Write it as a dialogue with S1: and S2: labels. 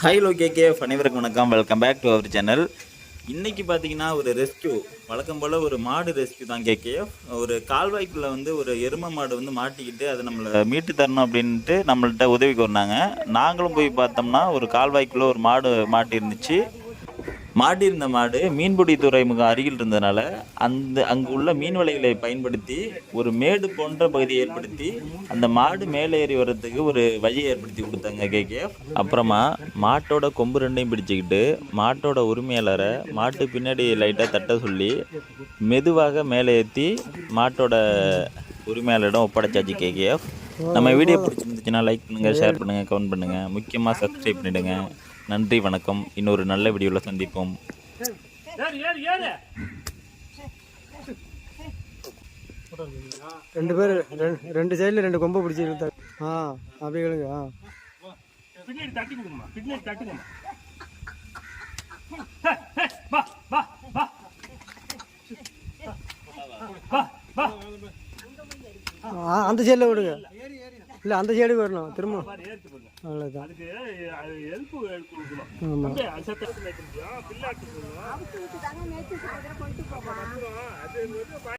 S1: Hi லோகே கே அனைவருக்கும் வணக்கம். Welcome back to our channel இன்றைக்கி பார்த்தீங்கன்னா ஒரு ரெஸ்க்யூ வழக்கம் போல் ஒரு மாடு ரெஸ்க்யூ தான் கேகே ஒரு கால்வாய்க்குள்ளே வந்து ஒரு எருமை மாடு வந்து மாட்டிக்கிட்டு அதை நம்மளை மீட்டு தரணும் அப்படின்ட்டு நம்மள்ட்ட உதவிக்கு வந்தாங்க நாங்களும் போய் பார்த்தோம்னா ஒரு கால்வாய்க்குள்ளே ஒரு மாடு மாட்டி இருந்துச்சு மாட்டியிருந்த மாடு மீன்பிடி துறைமுகம் அருகில் இருந்ததுனால அந்த அங்கு உள்ள மீன் வலைகளை பயன்படுத்தி ஒரு மேடு போன்ற பகுதியை ஏற்படுத்தி அந்த மாடு மேலே ஏறி வர்றதுக்கு ஒரு வழியை ஏற்படுத்தி கொடுத்தாங்க கேகேஎஃப். அப்புறமா மாட்டோட கொம்பு ரெண்டையும் பிடிச்சிக்கிட்டு மாட்டோட உரிமையாளரை மாட்டு பின்னாடி லைட்டாக தட்ட சொல்லி மெதுவாக மேலே ஏற்றி மாட்டோட உரிமையாளரிடம் ஒப்படைச்சாச்சு கேகேஎஃப். நம்ம வீடியோ பிடிச்சிருந்துச்சுன்னா லைக் பண்ணுங்கள் ஷேர் பண்ணுங்கள் கமெண்ட் பண்ணுங்கள் முக்கியமாக சப்ஸ்கிரைப் பண்ணிவிடுங்க நன்றி வணக்கம். இன்னொரு நல்ல வீடியோவில் சந்திப்போம்.
S2: ரெண்டு பேர் ரெண்டு- ரெண்டு சைடில் ரெண்டு கொம்பை பிடிச்சி ஆ அப்படி கேளுங்க ஆ.
S3: பின்னாடி தட்டி கொடுங்கம்மா பின்னாடி தட்டுங்கம்மா ஹே, ஹே, வா வா வா வா வா
S2: ஆ, அந்த சைடில் விடுங்க. இல்லை அந்த சைடு வரணும். திரும்ப.
S3: பாரு,
S2: அவ்வளோதான்
S3: அது
S2: ஆமாம்